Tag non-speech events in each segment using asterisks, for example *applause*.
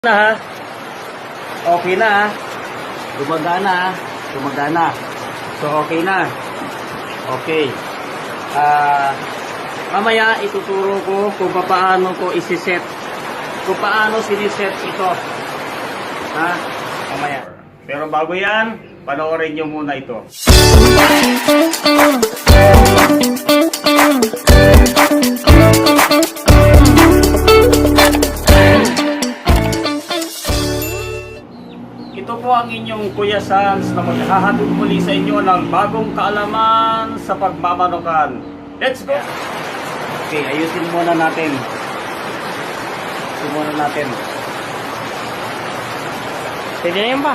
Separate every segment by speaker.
Speaker 1: na ha. Okay na ha. Gumagana ha. Gumagana. So okay na. Okay. Ah, mamaya ituturo ko kung paano ko isiset. Kung paano siniset ito. Ha? Mamaya. Pero bago yan, panoorin nyo muna ito. Ang inyong Kuya Sans na maghahatid muli sa inyo ng bagong kaalaman sa pagmamanukan. Let's go! Okay, ayusin muna natin. Ayusin muna natin.
Speaker 2: Pwede na yun ba?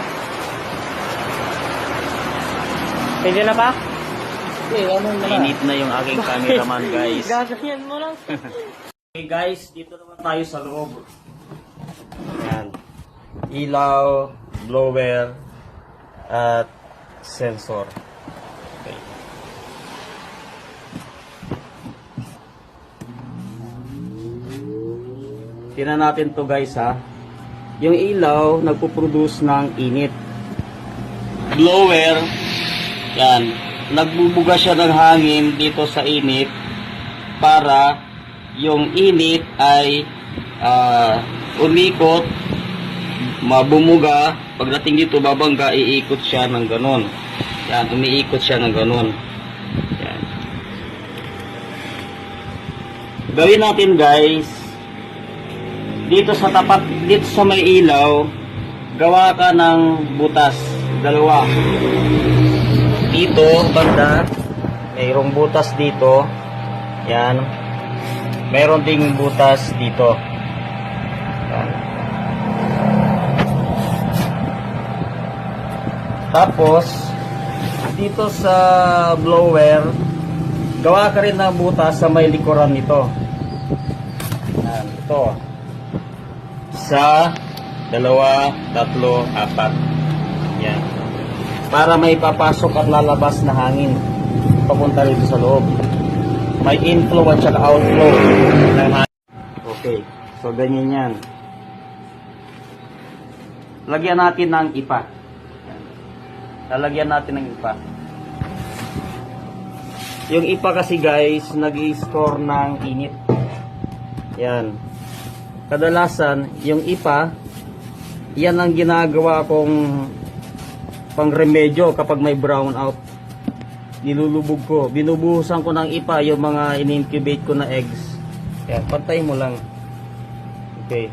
Speaker 2: Pwede na ba?
Speaker 1: Init na yung aking cameraman guys. *laughs*
Speaker 2: Gaganyan mo lang. *laughs*
Speaker 1: Okay guys, dito naman tayo sa loob. Yan. Ilaw, blower, at sensor. Okay. Tingnan natin to guys ha. Yung ilaw, nagpo-produce ng init. Blower, yan. Nagbubuga siya ng hangin dito sa init para yung init ay ah, umikot, mabumuga, pagdating dito babangga, iikot siya ng ganon. Yan, umiikot siya ng ganon. Yan. Gawin natin guys, dito sa tapat, dito sa may ilaw, gawa ka ng butas, dalawa. Dito, banda, mayroong butas dito. Yan. Meron ding butas dito. Yan. Tapos, dito sa blower, gawa ka rin ng butas sa may likuran nito. Yan, ito. Isa, dalawa, tatlo, apat. Yan. Para may papasok at lalabas na hangin papunta rito sa loob. May inflow at saka outflow. Okay. So, ganyan yan. Lagyan natin ng ipa. Yan. Lalagyan natin ng ipa. Yung ipa kasi guys, nag store ng init. Yan. Kadalasan, yung ipa, yan ang ginagawa kong pang remedyo kapag may brown out. Nilulubog ko. Binubuhusan ko ng ipa yung mga in-incubate ko na eggs. Yan, pantay mo lang. Okay.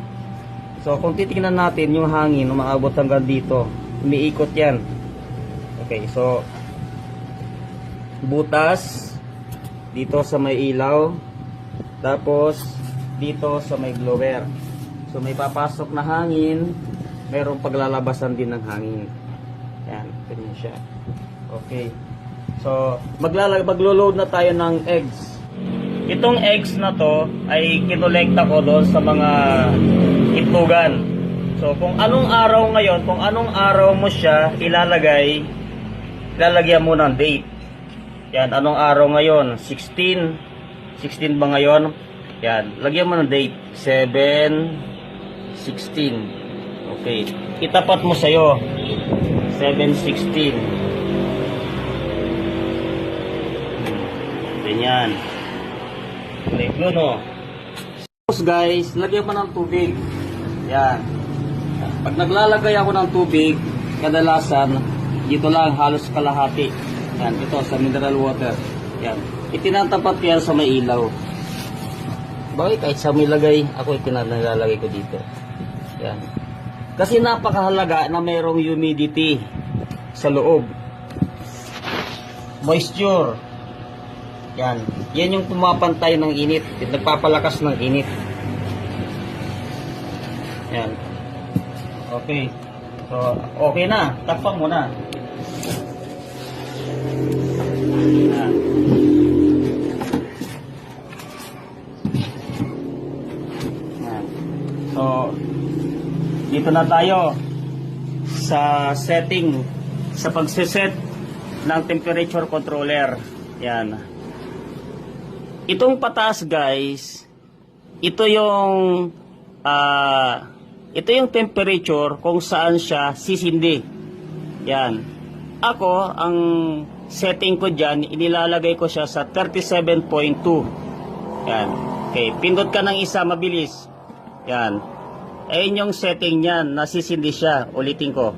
Speaker 1: So, kung titingnan natin yung hangin, umaabot hanggang dito. Umiikot yan. Okay, so, butas, dito sa may ilaw, tapos, dito sa may blower. So, may papasok na hangin, mayroong paglalabasan din ng hangin. Yan, ganyan siya. Okay. So, maglalag maglo-load na tayo ng eggs. Itong eggs na to ay kinolekta ko doon sa mga itlogan. So, kung anong araw ngayon, kung anong araw mo siya ilalagay, ilalagyan mo ng date. Yan, anong araw ngayon? 16. 16 ba ngayon? Yan, lagyan mo ng date. 7, 16. Okay. Itapat mo sa'yo. 716. Ganyan. Kulay blue, no? Tapos guys, lagyan mo ng tubig. Yan. Pag naglalagay ako ng tubig, kadalasan, dito lang halos kalahati. Yan, ito sa mineral water. Yan. Itinatapat ko yan sa may ilaw. Bakit kahit sa may lagay, ako itinatanggalagay ko dito. Yan. Kasi napakahalaga na mayroong humidity sa loob. Moisture. Yan. Yan yung pumapantay ng init. Nagpapalakas ng init. Yan. Okay. So, okay na. Takpan mo na. So, dito na tayo sa setting sa pagseset ng temperature controller. Yan. Itong patas guys, ito yung ah ito yung temperature kung saan siya sisindi. Yan. Ako, ang setting ko dyan, inilalagay ko siya sa 37.2. Yan. Okay, pindot ka ng isa, mabilis. Yan. Ayun yung setting niyan, nasisindi siya. Ulitin ko.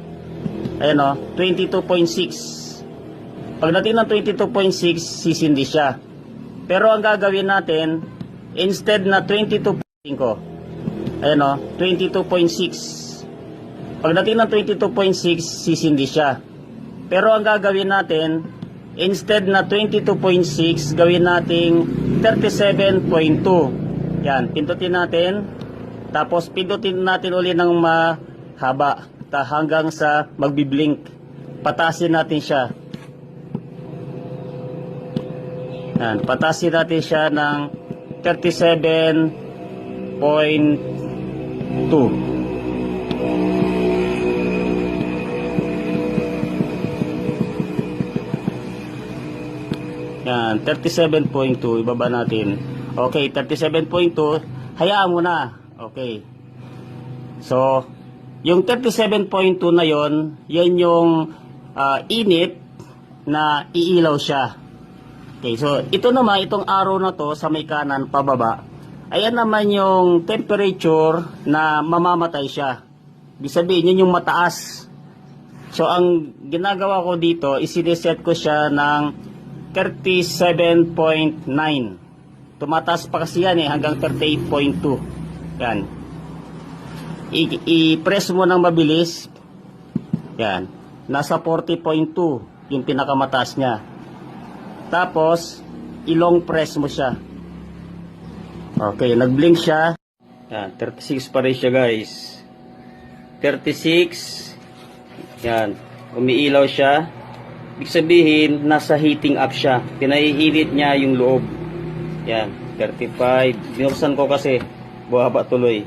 Speaker 1: Ayan o, 22.6. Pagdating ng 22.6, sisindi siya. Pero ang gagawin natin, instead na 22.5, ayan o, 22.6. Pagdating ng 22.6, sisindi siya. Pero ang gagawin natin, instead na 22.6, gawin nating 37.2. Yan, pindutin natin. Tapos pindutin natin uli ng mahaba ta hanggang sa magbiblink. Patasin natin siya. Yan, patasin natin siya ng 37.2. Yan, 37.2, ibaba natin. Okay, 37.2, hayaan mo na. Okay. So, yung 37.2 na yon, yan yung ah, init na iilaw siya. Okay, so ito naman, itong arrow na to sa may kanan pababa, ayan naman yung temperature na mamamatay siya. Ibig sabihin, yun yung mataas. So, ang ginagawa ko dito, isiniset ko siya ng 37.9. Tumataas pa kasi yan eh, hanggang 38.2. Yan. I-press mo ng mabilis. Yan. Nasa 40.2 yung pinakamataas niya. Tapos, ilong press mo siya. Okay, nag-blink siya. Yan, 36 pa rin siya guys. 36. Yan, umiilaw siya. Ibig sabihin, nasa heating up siya. Pinaiinit niya yung loob. Yan, 35. Binuksan ko kasi, buhaba tuloy.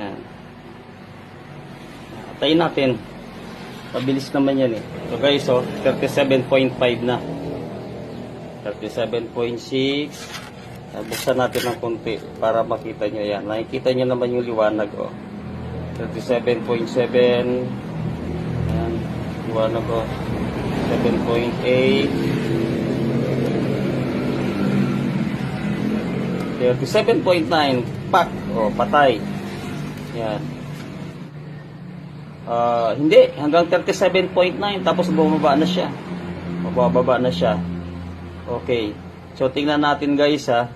Speaker 1: Yan. Atayin natin. Pabilis naman yan eh. So guys, oh, 37.5 na. 37.6. Ah, Buksan natin ng konti para makita nyo yan. Nakikita nyo naman yung liwanag, oh. 37.7. Yan. Liwanag, oh. 7.8. 37.9 pak o patay yan Ah, hindi hanggang 37.9 tapos bumaba na siya mabababa na siya okay so tingnan natin guys ha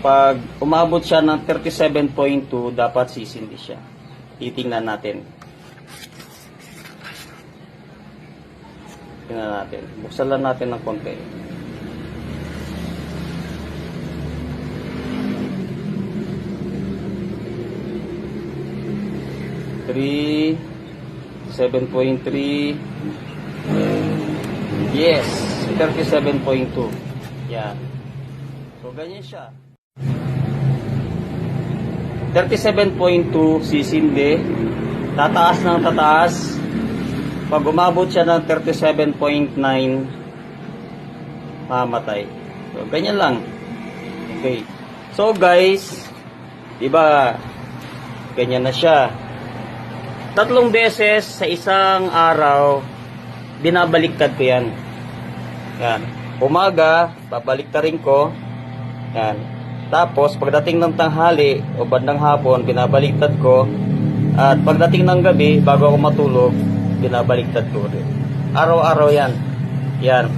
Speaker 1: pag umabot siya ng 37.2 dapat sisindi siya titingnan natin tingnan natin buksan lang natin ng konti Three, 7.3, yes, 37.2. Yan. So, ganyan siya. 37.2 sisindi. Tataas ng tataas. Pag umabot siya ng 37.9, mamatay. So, ganyan lang. Okay. So, guys, diba, ganyan na siya. Tatlong beses sa isang araw, binabaliktad ko yan. Yan. Umaga, babaliktarin ko. Yan. Tapos, pagdating ng tanghali o bandang hapon, binabaliktad ko. At pagdating ng gabi, bago ako matulog, binabaliktad ko rin. Araw-araw yan. Yan.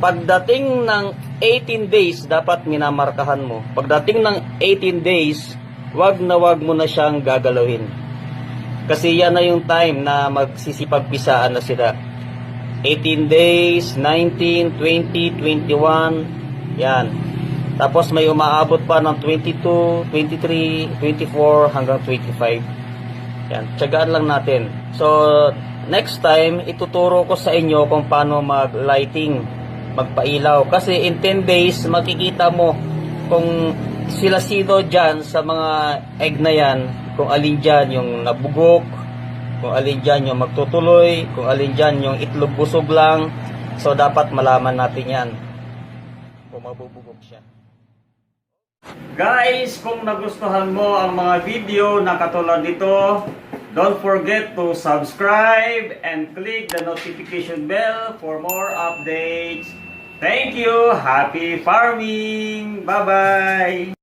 Speaker 1: Pagdating ng 18 days, dapat minamarkahan mo. Pagdating ng 18 days, wag na wag mo na siyang gagalawin. Kasi yan na yung time na magsisipagpisaan na sila. 18 days, 19, 20, 21, yan. Tapos may umaabot pa ng 22, 23, 24, hanggang 25. Yan, tiyagaan lang natin. So, next time, ituturo ko sa inyo kung paano mag-lighting, magpailaw. Kasi in 10 days, makikita mo kung sila sino dyan sa mga egg na yan, kung alin dyan yung nabugok, kung alin dyan yung magtutuloy, kung alin dyan yung itlog busog lang. So, dapat malaman natin yan kung mabubugok siya. Guys, kung nagustuhan mo ang mga video na katulad nito, don't forget to subscribe and click the notification bell for more updates. Thank you! Happy farming! Bye-bye!